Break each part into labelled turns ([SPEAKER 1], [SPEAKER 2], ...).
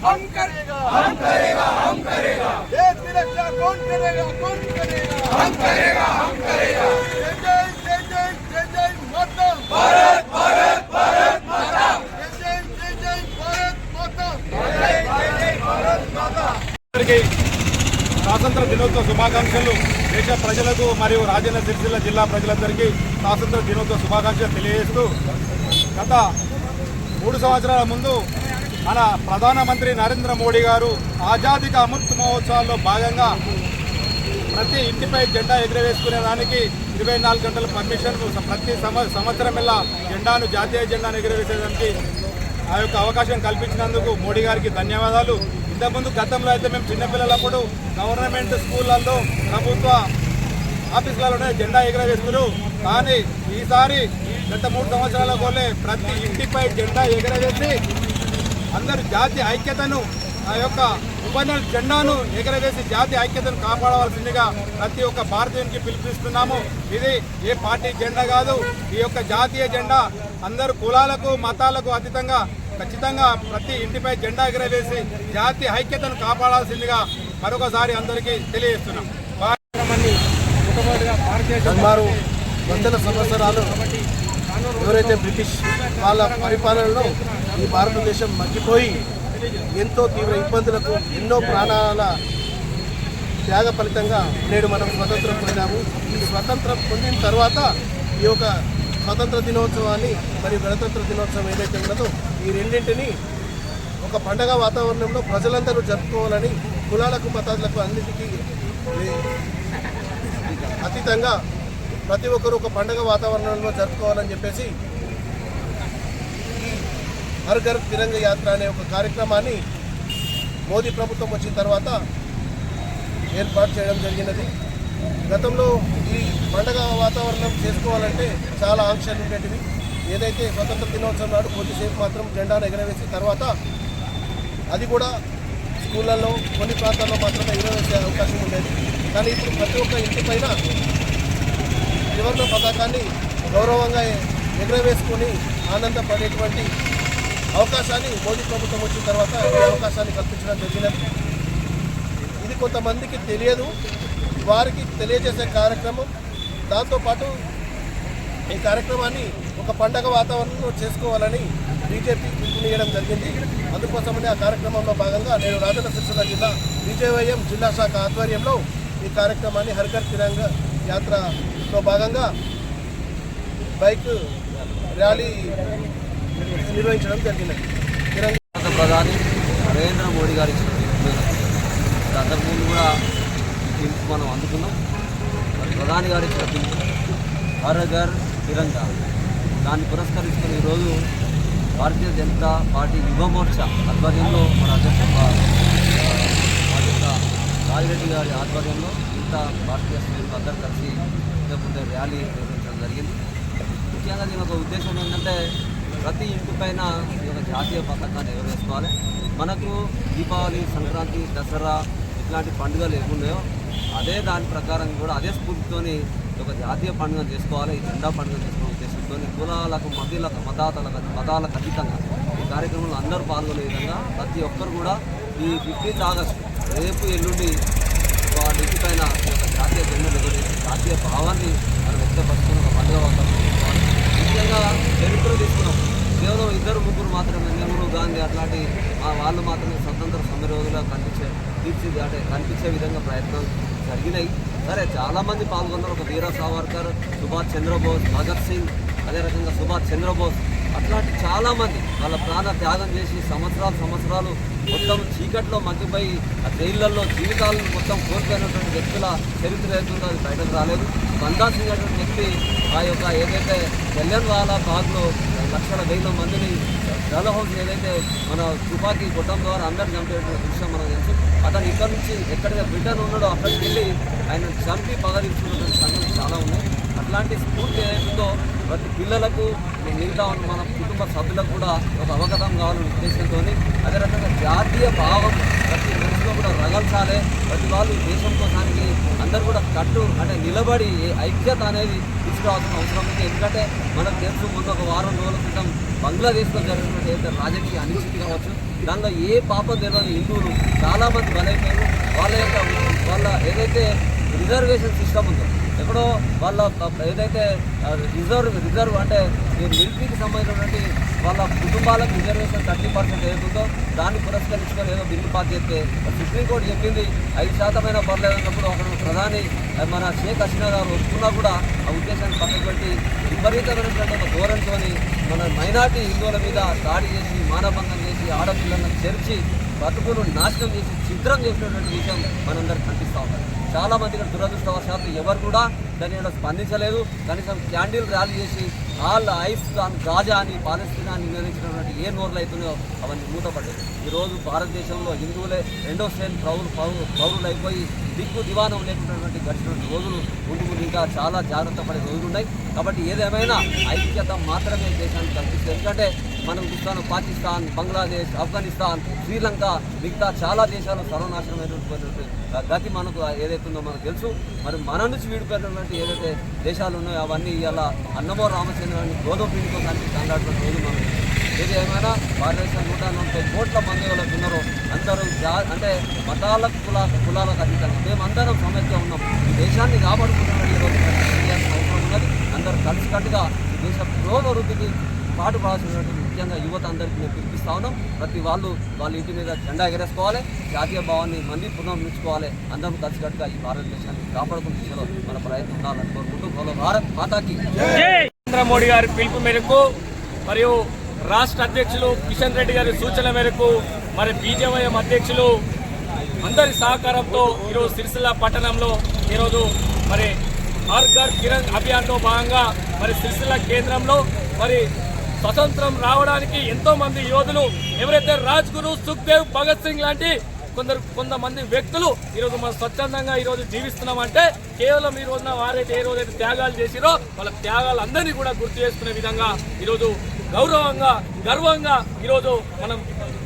[SPEAKER 1] हम करेगा हम करेगा हम करेगा देश की रक्षा कौन करेगा कौन करेगा हम करेगा हम करेगा जय जय जय जय जय जय माता भारत भारत भारत माता जय जय जय जय भारत माता जय जय जय भारत माता
[SPEAKER 2] అందరికీ స్వాతంత్ర దినోత్సవ శుభాకాంక్షలు దేశ ప్రజలకు మరియు రాజన్న సిరిసిల్ల జిల్లా ప్రజలందరికీ స్వాతంత్ర దినోత్సవ శుభాకాంక్షలు తెలియజేస్తూ గత మూడు సంవత్సరాల ముందు మన ప్రధానమంత్రి నరేంద్ర మోడీ గారు ఆజాదీ కా అమృత్ మహోత్సవాల్లో భాగంగా ప్రతి ఇంటిపై జెండా ఎగురవేసుకునే దానికి ఇరవై నాలుగు గంటల పర్మిషన్ ప్రతి సంవత్సరం ఇలా జెండాను జాతీయ జెండాను ఎగురవేసేదానికి ఆ యొక్క అవకాశం కల్పించినందుకు మోడీ గారికి ధన్యవాదాలు. ఇంతకుముందు గతంలో అయితే మేము చిన్నపిల్లలప్పుడు గవర్నమెంట్ స్కూళ్ళల్లో ప్రభుత్వ ఆఫీసులలోనే జెండా ఎగురవేస్తున్నారు. కానీ ఈసారి గత మూడు సంవత్సరాల కోలే ప్రతి ఇంటిపై జెండా ఎగురవేసి అందరూ జాతి ఐక్యతను ఆ యొక్క ఉపనల్ జెండాను ఎగరవేసి జాతి ఐక్యతను కాపాడవలసిందిగా ప్రతి ఒక్క భారతీయునికి పిలుపునిస్తున్నాము. ఇది ఏ పార్టీ జెండా కాదు ఈ యొక్క జాతీయ జెండా అందరు కులాలకు మతాలకు అతీతంగా ఖచ్చితంగా ప్రతి ఇంటిపై జెండా ఎగరవేసి జాతి ఐక్యతను కాపాడాల్సిందిగా మరొకసారి అందరికీ తెలియజేస్తున్నాం.
[SPEAKER 3] సుమారు వందల సంవత్సరాలు ఎవరైతే బ్రిటిష్ వాళ్ళ పరిపాలనలో ఈ భారతదేశం మగ్గిపోయి ఎంతో తీవ్ర ఇబ్బందులకు ఎన్నో ప్రాణాల త్యాగ ఫలితంగా నేడు మనం స్వతంత్రం పొందాము. ఈ స్వతంత్రం పొందిన తర్వాత ఈ యొక్క స్వతంత్ర దినోత్సవాన్ని మరియు గణతంత్ర దినోత్సవం ఏదైతే ఉన్నదో ఈ రెండింటిని ఒక పండగ వాతావరణంలో ప్రజలందరూ జరుపుకోవాలని కులాలకు మతాలకు అన్నిటికీ అతీతంగా ప్రతి ఒక్కరూ ఒక పండగ వాతావరణంలో జరుపుకోవాలని చెప్పేసి హర్ ఘర్ తిరంగ యాత్ర అనే ఒక కార్యక్రమాన్ని మోదీ ప్రభుత్వం వచ్చిన తర్వాత ఏర్పాటు చేయడం జరిగినది. గతంలో ఈ పండగ వాతావరణం చేసుకోవాలంటే చాలా ఆంక్షలు ఉండేటివి. ఏదైతే స్వతంత్ర దినోత్సవం నాడు కొద్దిసేపు మాత్రం జెండాను ఎగరవేసిన తర్వాత అది కూడా స్కూళ్ళల్లో కొన్ని ప్రాంతాల్లో మాత్రమే ఎగరవేసే అవకాశం ఉండేది. కానీ ఇప్పుడు ప్రతి ఒక్క ఇంటి పైన త్రివర్ణ పతాకాన్ని గౌరవంగా ఎగరవేసుకొని ఆనందపడేటువంటి అవకాశాన్ని మోదీ ప్రభుత్వం వచ్చిన తర్వాత ఈ అవకాశాన్ని కల్పించడం జరిగినది. ఇది కొంతమందికి తెలియదు వారికి తెలియజేసే కార్యక్రమం. దాంతోపాటు ఈ కార్యక్రమాన్ని ఒక పండగ వాతావరణంలో చేసుకోవాలని బీజేపీ పిలుపునియడం జరిగింది. అందుకోసమని ఆ కార్యక్రమంలో భాగంగా నేను రాజన్న సిరిసిల్ల జిల్లా బీజేవైఎం జిల్లా శాఖ ఆధ్వర్యంలో ఈ కార్యక్రమాన్ని హర్ఘర్ తిరంగ యాత్రలో భాగంగా బైక్ ర్యాలీ నిర్వహించడం జరిగినది
[SPEAKER 4] భారత ప్రధాని నరేంద్ర మోడీ గారి ఇచ్చిన పిలుపు అంతకుముందు కూడా పిలుపు మనం అందుకున్నాం. మరి ప్రధాని గారు ఇచ్చిన పిలుపు హర్ ఘర్ తిరంగా. దాన్ని పురస్కరించుకుని ఈరోజు భారతీయ జనతా పార్టీ యువమోర్చా ఆధ్వర్యంలో మన అధ్యక్ష అధ్యక్ష రాజిరెడ్డి గారి ఆధ్వర్యంలో ఇంత భారతీయ స్నేహితులు అందరూ కలిసి ఇంతకుముందే ర్యాలీ నిర్వహించడం జరిగింది. ముఖ్యంగా దీని ఒక ఉద్దేశం ఏంటంటే ప్రతి ఇంటి పైన ఈ యొక్క జాతీయ పతాకాన్ని ఎగరవేసుకోవాలి మనకు దీపావళి సంక్రాంతి దసరా ఇట్లాంటి పండుగలు ఏమున్నాయో అదే దాని ప్రకారం కూడా అదే స్ఫూర్తితోని ఒక జాతీయ పండుగ చేసుకోవాలి. ఈ జెండా పండుగ చేసుకునే ఉద్దేశంతో కులాలకు మతీలకు మతాతలకు మతాలకు అతీతంగా ఈ కార్యక్రమంలో అందరూ పాల్గొనే విధంగా ప్రతి ఒక్కరు కూడా ఈ ఫిఫ్టీన్త్ ఆగస్ట్ రేపు ఎల్లుండి వాళ్ళ ఇంటి పైన ఈ యొక్క జాతీయ జెండా జాతీయ భావాన్ని మనం వ్యక్తపరుచుకుని ఒక పండుగ నిజంగా చరిత్ర తీసుకున్నాం. కేవలం ఇద్దరు ముగ్గురు మాత్రమే నెహ్రూ గాంధీ అట్లాంటి ఆ వాళ్ళు మాత్రమే స్వతంత్ర సమరయోధులుగా కనిపించే తీర్చి అంటే కనిపించే విధంగా ప్రయత్నాలు జరిగినాయి. సరే చాలామంది పాల్గొన్నారు. ఒక వీర సావర్కర్ సుభాష్ చంద్రబోస్ భగత్ సింగ్ అదే రకంగా సుభాష్ చంద్రబోస్. అట్లాంటి చాలామంది వాళ్ళ ప్రాణ త్యాగం చేసి సంవత్సరాలు సంవత్సరాలు మొత్తం చీకట్లో మగ్గిపోయి ఆ జైళ్ళల్లో జీవితాలను మొత్తం కోల్పోయినటువంటి వ్యక్తుల చరిత్ర ఏతుందో అది బయటకు రాలేదు. బందా సింగ్ అటువంటి వ్యక్తి ఆ యొక్క ఏదైతే జలియన్ వాలా బాగ్లో లక్షల వేల మందిని డల్ హౌస్ ఏదైతే మన తుపాకీ గొట్టం ద్వారా అందరిని చంపేటువంటి దృశ్యం మనకు తెలుసు. అతను ఇక్కడ నుంచి ఎక్కడైతే బ్రిటన్ ఉన్నాడో అక్కడికి వెళ్ళి ఆయన చంపి పగలించుకున్నటువంటి సంఘటన చాలా ఉన్నాయి. అట్లాంటి స్ఫూర్తి ఏదైతుందో ప్రతి పిల్లలకు మిగతా ఉన్న మన కుటుంబ సభ్యులకు కూడా ఒక అవగతం కావాలనే ఉద్దేశంతో అదే రకంగా జాతీయ భావం ప్రతి మనిషిలో కూడా రగల్చాలి. ప్రతి వాళ్ళు దేశం కోసానికి అందరూ కూడా కట్టు అంటే నిలబడి ఏ ఐక్యత అనేది తీసుకురావాల్సిన అవసరం ఉంది. ఎందుకంటే మనకు తెలుసు ముందు ఒక వారం రోజుల క్రితం బంగ్లాదేశ్లో జరిగినటువంటి ఏదైతే రాజకీయ అనిశ్చితి కావచ్చు దానిలో ఏ పాపం తెలియని హిందువులు చాలామంది బలైపోయారు. వాళ్ళ యొక్క వాళ్ళ ఏదైతే రిజర్వేషన్ సిస్టమ్ ఉందో ఎక్కడో వాళ్ళ ఏదైతే రిజర్వ్ రిజర్వ్ అంటే మిలిటరీకి సంబంధించినటువంటి వాళ్ళ కుటుంబాలకు రిజర్వేషన్ థర్టీ పర్సెంట్ ఏదైతుందో దాన్ని పురస్కరించుకొని ఏదో బిల్లు పాస్ చేస్తే సుప్రీంకోర్టు చెప్పింది ఐదు శాతమైన పర్లేదన్నప్పుడు అక్కడ ప్రధాని మన షేక్ హసీనా గారు వస్తున్నా కూడా ఆ ఉద్దేశాన్ని పక్కకు విపరీతమైనటువంటి ఒక ధోరణితోని మన మైనార్టీ హిందువుల మీద దాడి చేసి మానభంగం చేసి ఆడపిల్లలను చేర్చి బతుకులు నాశనం చేసి ఛిద్రం చేసినటువంటి విషయం మనందరికి కనిపిస్తూ ఉన్నది. చాలామంది ఇక్కడ దురదృష్టవశాత్తు ఎవరు కూడా దాని మీద స్పందించలేదు. కనీసం క్యాండిల్ ర్యాలీ చేసి ఆల్ ఐస్ ఖాన్ గాజా అని పాలస్తీనా అని నివేదించినటువంటి ఏ నోర్లు అవుతున్నాయో అవన్నీ మూతపడ్డాయి. ఈరోజు భారతదేశంలో హిందువులే రెండో శ్రేణి పౌరు పౌరు పౌరులు అయిపోయి దిక్కు దివానం లేకున్నటువంటి గడిచినటువంటి రోజులు ముందు ముందు ఇంకా చాలా జాగ్రత్త పడే రోజులు ఉన్నాయి. కాబట్టి ఏదేమైనా ఐక్యత మాత్రమే దేశానికి కల్పిస్తుంది ఎందుకంటే మనం చూస్తాను పాకిస్తాన్ బంగ్లాదేశ్ ఆఫ్ఘనిస్తాన్ శ్రీలంక మిగతా చాలా దేశాలు సర్వనాశనమైనటువంటి గతి మనకు ఏదైతుందో మనకు తెలుసు. మరి మన నుంచి విడిపోయినటువంటి ఏదైతే దేశాలు ఉన్నాయో అవన్నీ ఇలా అన్నమో రామచంద్రాన్ని గోధుమ పిండితో కలిసి కండాడుతున్న రోజు మనం ఏది ఏమైనా భారతదేశం నూట నలభై కోట్ల మంది వాళ్ళకు ఉన్నారో. అందరూ అంటే మతాల కుల కులాలకు అతీతంగా మేమందరం సమస్య ఉన్నాం. ఈ దేశాన్ని కాపాడుకుంటున్న. ఈరోజు అవసరం ఉన్నది. అందరూ కలిసికట్టుగా దేశ దేశ పాటు పాటుపడాల్సినటువంటి ముఖ్యంగా యువత అందరికీ మేము పిలిపిస్తా ఉన్నాం. ప్రతి వాళ్ళు వాళ్ళ ఇంటి మీద జెండా ఎగరేసుకోవాలి. జాతీయ భావాన్ని మళ్ళీ పునర్మించుకోవాలి అందరం కలిసికట్టుగా ఈ భారతదేశాన్ని కాపాడుకునే దిశలో మన ప్రయత్నం ఉండాలని కోరుకుంటూ భారత్ మాతాకి.
[SPEAKER 5] నరేంద్ర మోడీ గారి పిలుపు మేరకు మరియు రాష్ట్ర అధ్యక్షులు కిషన్ రెడ్డి గారి సూచన మేరకు మరి బీజేవైఎం అధ్యక్షులు అందరి సహకారంతో ఈరోజు సిరిసిల్ల పట్టణంలో ఈరోజు మరి ఆర్గర్ కిరణ్ అభియాన్లో భాగంగా మరి సిరిసిల్ల కేంద్రంలో మరి స్వతంత్రం రావడానికి ఎంతో మంది యోధులు ఎవరైతే రాజ్ గురు సుఖ్దేవ్ భగత్ సింగ్ లాంటి కొందరు కొంతమంది వ్యక్తులు ఈరోజు మనం స్వచ్ఛందంగా ఈరోజు జీవిస్తున్నామంటే కేవలం ఈ రోజున వారైతే ఏ రోజైతే త్యాగాలు చేసిరో వాళ్ళ త్యాగాలందరినీ కూడా గుర్తు చేసుకునే విధంగా ఈరోజు గౌరవంగా గర్వంగా ఈరోజు మనం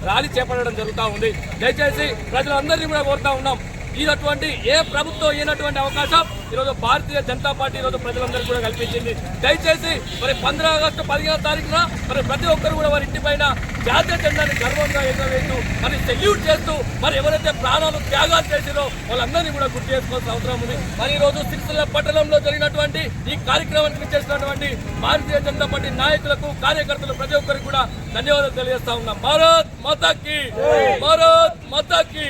[SPEAKER 5] ర్యాలీ చేపట్టడం జరుగుతూ ఉంది. దయచేసి ప్రజలందరినీ కూడా కోరుతా ఉన్నాం. ఇటువంటి ఏ ప్రభుత్వం ఇవ్వనటువంటి అవకాశం? ఈరోజు భారతీయ జనతా పార్టీ ఈరోజు ప్రజలందరికీ కూడా కల్పించింది. దయచేసి మరి పంద్ర ఆగస్టు పదిహేను తారీఖున మరి ప్రతి ఒక్కరు కూడా వారి ఇంటి పైన జాతీయ జెండాని గర్వంగా ఎగరవేస్తూ మరి సెల్యూట్ చేస్తూ మరి ఎవరైతే ప్రాణాలు త్యాగాలు చేసిరో వాళ్ళందరినీ కూడా గుర్తు చేసుకోవాల్సిన అవసరం ఉంది. మరి ఈ రోజు సిరిసిల్ల పట్టణంలో జరిగినటువంటి ఈ కార్యక్రమానికి చేసినటువంటి భారతీయ జనతా పార్టీ నాయకులకు కార్యకర్తలు ప్రతి ఒక్కరికి కూడా ధన్యవాదాలు తెలియజేస్తా ఉన్నాం. భారత్ మాతాకి! భారత్ మాతాకి!